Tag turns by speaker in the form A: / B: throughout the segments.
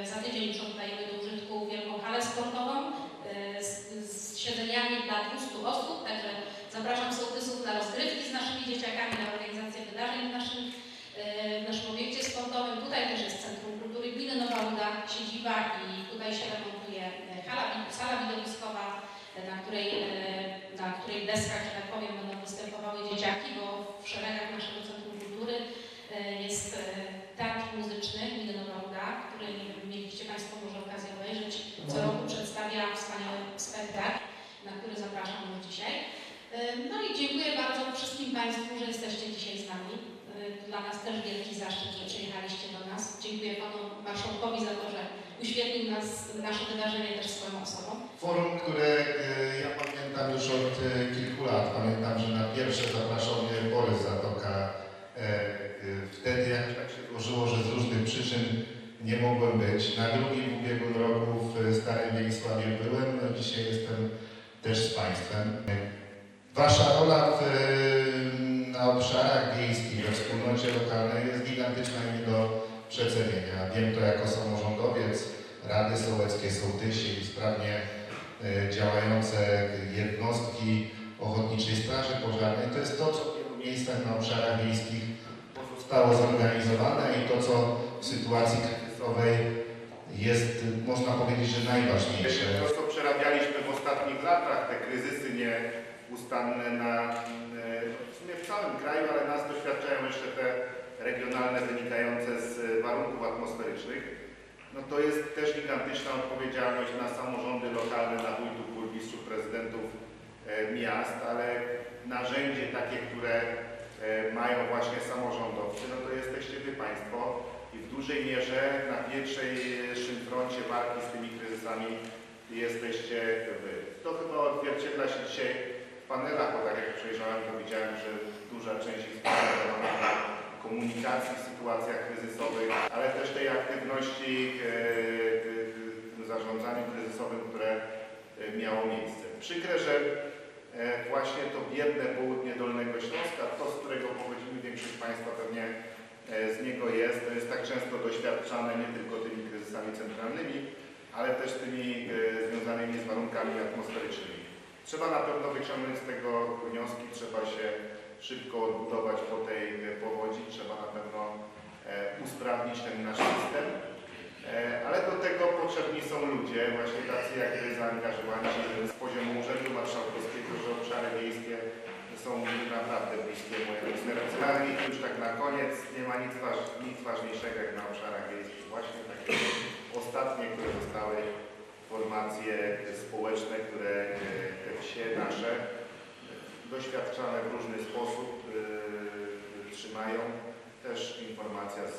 A: E, Za tydzień oddajemy do użytku wielką halę sportową e, z, z siedzeniami dla 200 osób, także zapraszam sołtysów na rozgrywki z naszymi dzieciakami, na organizację wydarzeń w naszym, e, w naszym obiekcie sportowym. Tutaj też jest Centrum Kultury Gminy Nowa Ruda, siedziba i tutaj się remontuje hala, sala widowiskowa, na której, na której deskach, że tak powiem, będą występowały dzieciaki, bo w szeregach naszego Centrum Kultury e, jest e, teatr muzyczny Gminy Nowa Ruda, który mieliście Państwo może okazję obejrzeć. Co roku przedstawia wspaniały spektakl, na który zapraszam już dzisiaj. E, No i dziękuję bardzo wszystkim Państwu, że jesteście dzisiaj z nami. E, Dla nas też wielki zaszczyt, że przyjechaliście do nas. Dziękuję Panu Marszałkowi za to, że uświetnił nas, nasze wydarzenie też swoją osobą.
B: Forum, które e, ja pamiętam już od e, kilku lat. Pamiętam, że na pierwsze zapraszał mnie Borys Zatoka. E, Wtedy jakoś tak się złożyło, że z różnych przyczyn nie mogłem być. Na drugim w ubiegłym roku w Starym Wielisławie byłem. No dzisiaj jestem też z Państwem. Wasza rola w, na obszarach wiejskich, we wspólnocie lokalnej jest gigantyczna i nie do przecenienia. Wiem to jako samorządowiec, Rady Sołeckie, Sołtysi sprawnie e, działające jednostki Ochotniczej Straży Pożarnej. To jest to, co w wielu miejscach na obszarach wiejskich zostało zorganizowane i to, co w sytuacji kryzysowej jest, można powiedzieć, że najważniejsze.
C: To, co przerabialiśmy w ostatnich latach, te kryzysy nieustanne na, e, w całym kraju, ale nas doświadczają jeszcze te regionalne wynikające z warunków atmosferycznych, no to jest też gigantyczna odpowiedzialność na samorządy lokalne, na wójtów, burmistrzów, prezydentów e, miast, ale narzędzie takie, które e, mają właśnie samorządowcy, no to jesteście Wy Państwo i w dużej mierze na pierwszym froncie walki z tymi kryzysami jesteście Wy. To chyba odzwierciedla się dzisiaj panelach, bo tak jak przejrzałem, to widziałem, że duża część jest poświęcona na komunikacji w sytuacjach kryzysowych, ale też tej aktywności e, w zarządzaniu kryzysowym, które e, miało miejsce. Przykre, że e, właśnie to biedne południe Dolnego Śląska, to z którego pochodzimy, większość Państwa pewnie z niego jest, to jest tak często doświadczane nie tylko tymi kryzysami centralnymi, ale też tymi związanymi z warunkami atmosferycznymi. Trzeba na pewno wyciągnąć z tego wnioski, trzeba się szybko odbudować po tej e, powodzi, trzeba na pewno e, usprawnić ten nasz system. E, Ale do tego potrzebni są ludzie, właśnie tacy jak zaangażowani z poziomu Urzędu Marszałkowskiego, że obszary wiejskie są naprawdę bliskie mojemu sercu. I już tak na koniec, nie ma nic, waż, nic ważniejszego jak na obszarach wiejskich. Właśnie takie ostatnie, które zostały formacje społeczne, które e, wsie nasze doświadczane w różny sposób e, trzymają. Też informacja z,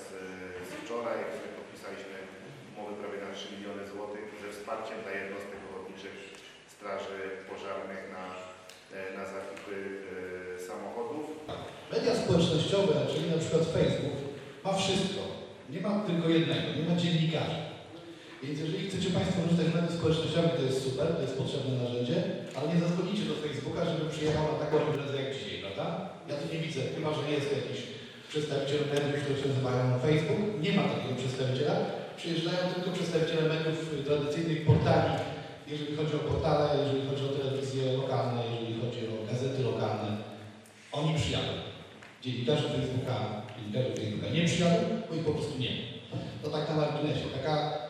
C: z wczoraj, gdzie podpisaliśmy umowy prawie na 3 miliony złotych ze wsparciem dla jednostek ochotniczych straży pożarnych na, e, na zakupy e, samochodów.
D: Media społecznościowe, czyli na przykład Facebook, ma wszystko. Nie ma tylko jednego, nie ma dziennikarzy. Więc jeżeli chcecie Państwo korzystać z mediów społecznościowych, to jest super, to jest potrzebne narzędzie, ale nie zadzwonicie do Facebooka, żeby przyjechał na taką imprezę jak dzisiaj, prawda? Ja tu nie widzę, chyba że jest jakiś przedstawiciel mediów, które się nazywają Facebook. Nie ma takiego przedstawiciela. Przyjeżdżają tylko przedstawiciele mediów tradycyjnych, portali, jeżeli chodzi o portale, jeżeli chodzi o telewizje lokalne, jeżeli chodzi o gazety lokalne. Oni przyjadą. Dziennikarze Facebooka, dziennikarze Facebooka nie przyjadą, bo ich po prostu nie ma. To tak na marginesie. Taka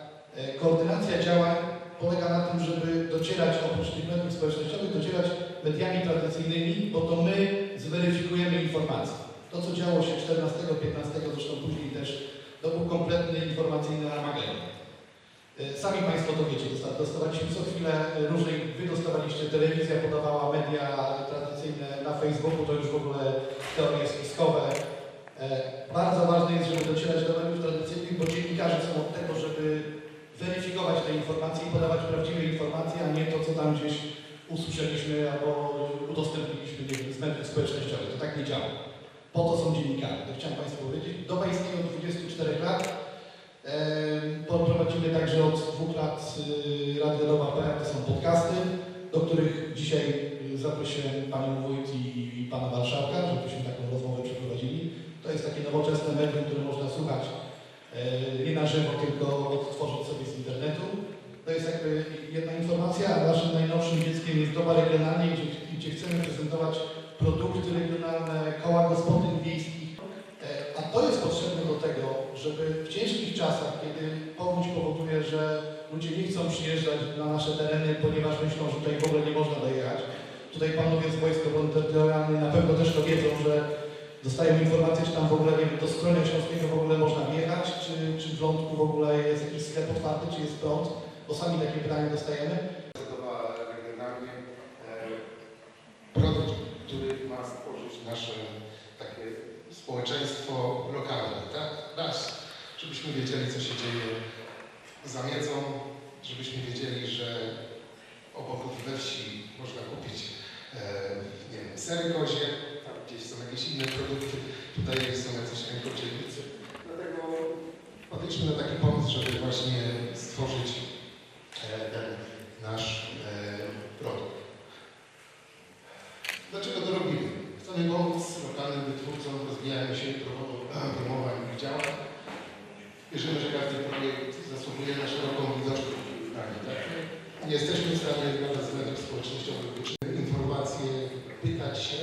D: koordynacja działań polega na tym, żeby docierać oprócz tych mediów społecznościowych, docierać mediami tradycyjnymi, bo to my zweryfikujemy informacje. To, co działo się 14, 15, zresztą później też, to był kompletny informacyjny armagedon. E, Sami Państwo to wiecie, dosta- dostawaliśmy co chwilę e, różnej, Wy dostawaliście, telewizja podawała media tradycyjne na Facebooku, to już w ogóle teorie spiskowe. E, Bardzo ważne jest, żeby docierać do mediów tradycyjnych, bo dziennikarze są od tego, żeby weryfikować te informacje i podawać prawdziwe informacje, a nie to, co tam gdzieś usłyszeliśmy albo udostępniliśmy nie z mediów społecznościowych. To tak nie działa. Po to są dziennikarze, to chciałem Państwu powiedzieć. Doba istnieje od 24 lat. Prowadzimy także od dwóch lat y, Radio Nowa.pl, to są podcasty, do których dzisiaj y, zaprosiłem Panią Wójt i, Pana Marszałka, żebyśmy taką rozmowę przeprowadzili. To jest takie nowoczesne medium, które można słuchać e, nie na żywo, tylko odtworzyć sobie z internetu. To jest jakby jedna informacja, a naszym najnowszym regionalnie, gdzie, gdzie chcemy prezentować produkty regionalne, koła gospodyń wiejskich. E, A to jest potrzebne do tego, żeby w ciężkich czasach, kiedy powódź powoduje, że ludzie nie chcą przyjeżdżać na nasze tereny, ponieważ myślą, że tutaj w ogóle nie można dojechać. Tutaj panowie z Wojska Terytorialnej na pewno też to wiedzą, że dostają informację, czy tam w ogóle nie wiem, do Skronia Śląskiego w ogóle można wjechać, czy, czy w Lądku w ogóle jest jakiś sklep otwarty, czy jest prąd, bo sami takie pytania dostajemy.
E: Zdecydowa regionalnie e, produkt, który ma stworzyć nasze takie społeczeństwo lokalne, tak? Raz, żebyśmy wiedzieli, co się dzieje za miedzą, żebyśmy wiedzieli, że obok we wsi można kupić e, nie wiem, kozie, tam gdzieś są jakieś inne produkty, tutaj są jacyś rękodzielnicy. Dlatego wpadliśmy na taki pomysł, żeby właśnie stworzyć e, ten nasz e, produkt. Dlaczego to robimy? Chcemy pomóc lokalnym wytwórcom w rozwijaniu się, promo- promowaniu ich działań. Wierzymy, że każdy projekt zasługuje na szeroką widoczność kraju. Tak? Nie jesteśmy w stanie nawet z mediów społecznościowych informacje, pytać się,